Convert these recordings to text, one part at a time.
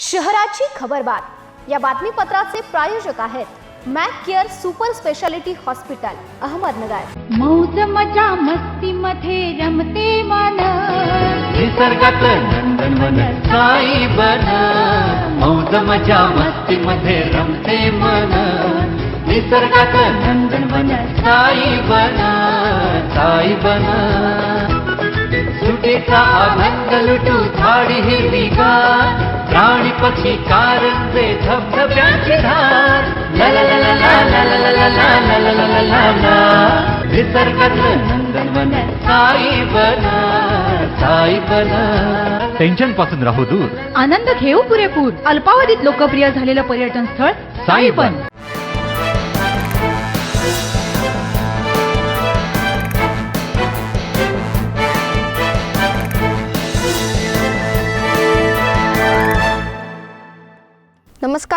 शहराची खबरबात या बातमीपत्राचे प्रायोजक आहेत Mac Care super speciality hospital Ahmednagar. मौज मजा मस्ती मध्ये रमते मन. निसर्गात नंदनवन साई बन. मौज मजा मस्ती मध्ये रमते मन. निसर्गात नंदनवन साई बन. साई बन. सुटीचा आनंद लुटू झाडी हिरवीगार प्राणी पक्षी कारंजे धबधब्यांची धार टेन्शनपासून राहू दूर आनंद घेऊ पुरेपूर अल्पावधीत लोकप्रिय झालेलं पर्यटन स्थळ साईबन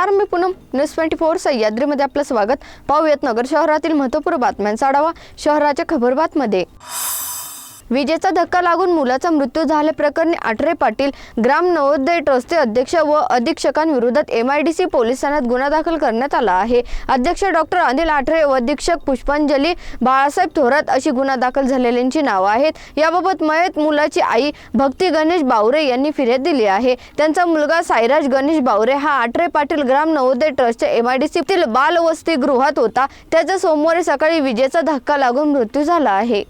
नमस्कार मी पूनम न्यूज ट्वेंटी फोर सह्याद्रीमध्ये आपलं स्वागत. पाहूयात नगर शहरातील महत्त्वपूर्ण बातम्यांचा आढावा. शहराच्या खबरबातमध्ये. विजेचा धक्का लागून मुलाचा मृत्यू झाल्याप्रकरणी आठरे पाटील ग्राम नवोदय ट्रस्टचे अध्यक्ष व अधीक्षकांविरोधात M I D C police ठाण्यात गुन्हा दाखल करण्यात आला आहे. अध्यक्ष डॉक्टर अनिल आठरे व अधीक्षक पुष्पांजली बाळासाहेब थोरात अशी गुन्हा दाखल झालेल्यांची नावं आहेत. याबाबत मयत मुलाची आई भक्ती गणेश बावरे यांनी फिर्याद दिली आहे. त्यांचा मुलगा साईराज गणेश बावरे हा आठरे पाटील ग्राम नवोदय ट्रस्टच्या एम आय डी सीतील बालवस्तीगृहात होता. त्याचा सोमवारी सकाळी विजेचा धक्का लागून मृत्यू झाला आहे.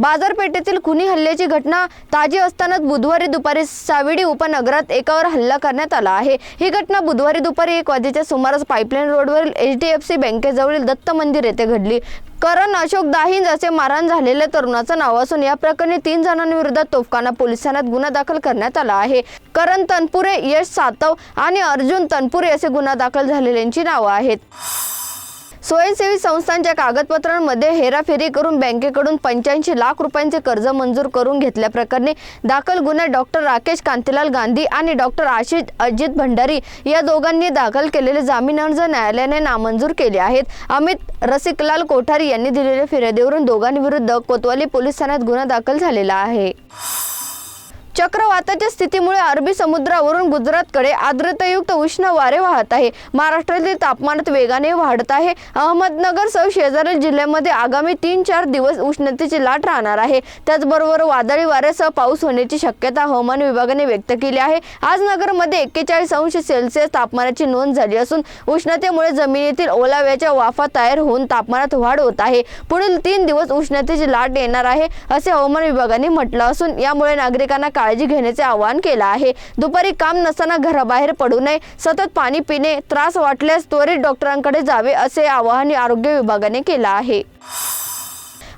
बाजारपेठेतील खुनी हल्ल्याची घटना ताजी असतानाच बुधवारी दुपारी सावेडी उपनगरात एकावर हल्ला करण्यात आला आहे. ही घटना बुधवारी दुपारी एक वाजेच्या सुमारास पाईपलाईन रोडवरील एच डी एफ सी बँकेजवळील दत्त मंदिर येथे घडली. करण अशोक दाहिंज असे मारहाण झालेल्या तरुणाचं नाव असून या प्रकरणी तीन जणांविरोधात तोफखाना पोलीस ठाण्यात गुन्हा दाखल करण्यात आला आहे. करण तनपुरे यश सातव आणि अर्जुन तनपुरे असे गुन्हा दाखल झालेल्यांची नावं आहेत. स्वयंसेवी संस्थांच्या कागदपत्रांमध्ये हेराफेरी करून बँकेकडून पंच्याऐंशी लाख रुपयांचे कर्ज मंजूर करून घेतल्याप्रकरणी दाखल गुन्ह्यात डॉक्टर राकेश कांतीलाल गांधी आणि डॉक्टर आशिष अजित भंडारी या दोघांनी दाखल केलेले जामीन अर्ज न्यायालयाने नामंजूर केले आहेत. अमित रसिकलाल कोठारी यांनी दिलेल्या फिर्यादीवरून दोघांविरुद्ध कोतवाली पोलीस ठाण्यात गुन्हा दाखल झालेला आहे. चक्रवाताच्या स्थितीमुळे अरबी समुद्रावरून गुजरातकडे आर्द्रतायुक्त उष्ण वारे वाहत आहे. महाराष्ट्रातील तापमानात वेगाने वाढत आहे. अहमदनगर सह शेजारील जिल्ह्यामध्ये आगामी तीन चार दिवस उष्णतेची लाट राहणार आहे. त्याचबरोबर वादळी वाऱ्यासह पाऊस होण्याची शक्यता हवामान विभागाने व्यक्त केली आहे. आज नगरमध्ये एक्केचाळीस अंश सेल्सिअस तापमानाची नोंद झाली असून उष्णतेमुळे जमिनीतील ओलाव्याच्या वाफा तयार होऊन तापमानात वाढ होत आहे. पुढील तीन दिवस उष्णतेची लाट येणार आहे असे हवामान विभागाने म्हटलं असून यामुळे नागरिकांना काळजी काळजी घेण्याचे आवाहन केलं आहे. दुपारी काम नसताना घराबाहेर पडू नये. सतत पाणी पिणे त्रास वाटल्यास त्वरित डॉक्टरांकडे जावे असे आवाहन आरोग्य विभागाने केलं आहे.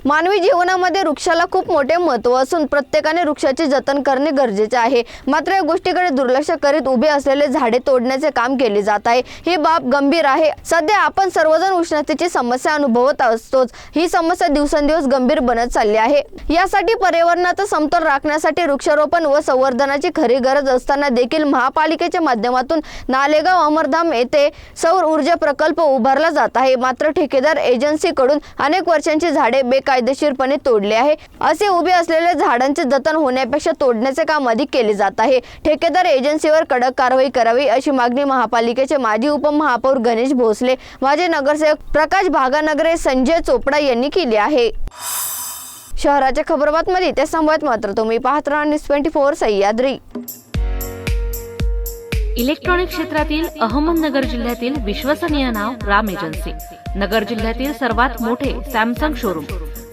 मानवी जीवनामध्ये वृक्षाला खूप मोठे महत्त्व असून प्रत्येकाने वृक्षाचे जतन करणे गरजेचे आहे. मात्र या गोष्टीकडे दुर्लक्ष करीत उभे असलेले झाडे तोडण्याचे काम केले जात आहे. ही बाब गंभीर आहे. सध्या आपण सर्वजण उष्णतेची समस्या अनुभवत असतोच. ही समस्या दिवसेंदिवस गंभीर बनत चालली आहे. यासाठी पर्यावरणाचा समतोल राखण्यासाठी वृक्षारोपण व संवर्धनाची खरी गरज असताना देखील महापालिकेच्या माध्यमातून नालेगाव अमरधाम येथे सौर ऊर्जा प्रकल्प उभारला जात आहे. मात्र ठेकेदार एजन्सीकडून अनेक वर्षांची झाडे बेकार बेकायदेशीरपणे तोडले आहे. असे उभे असलेले झाडांचे जतन होण्यापेक्षा तोडण्याचे काम अधिक केले जात आहे. ठेकेदार एजन्सीवर कडक कारवाई करावी अशी मागणी महापालिकेचे माजी उपमहापौर गणेश भोसले माजी नगरसेवक प्रकाश भागानगरे संजय चोपडा यांनी केली आहे. शहराच्या खबरबातमध्ये ते संवाद मात्र तुम्ही पाहत राहा news twenty four Sahyadri. Electronic क्षेत्रातील अहमदनगर जिल्ह्यातील विश्वसनीय नाव राम एजन्सी. नगर जिल्ह्यातील सर्वात मोठे सॅमसंग शोरूम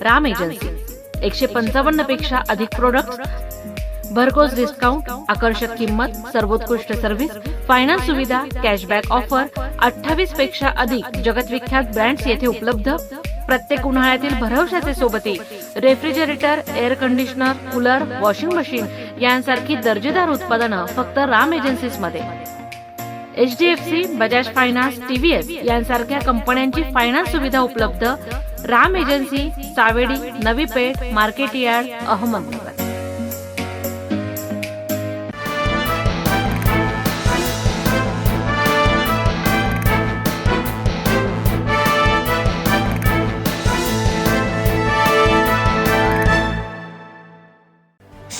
राम एजन्सी एकशे पंचावन्नपेक्षा अधिक प्रोडक्ट भरघोस डिस्काउंट आकर्षक किंमत सर्वोत्कृष्ट सर्व्हिस फायनान्स सुविधा कॅशबॅक ऑफर अठ्ठावीसपेक्षा अधिक जगतविख्यात ब्रँड्स येथे उपलब्ध. प्रत्येक उन्हाळ्यातील भरवशाचे सोबती refrigerator air conditioner cooler washing machine यांसारखी दर्जेदार उत्पादनं फक्त Ram एजन्सीजमध्ये. H D F C Bajaj finance TVS यांसारख्या कंपन्यांची फायनान्स सुविधा उपलब्ध Ram agency Savedi Navi Peth market yard Ahmednagar.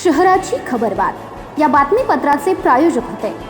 शहराची खबरबात या बातमीपत्राचे प्रायोजक होते.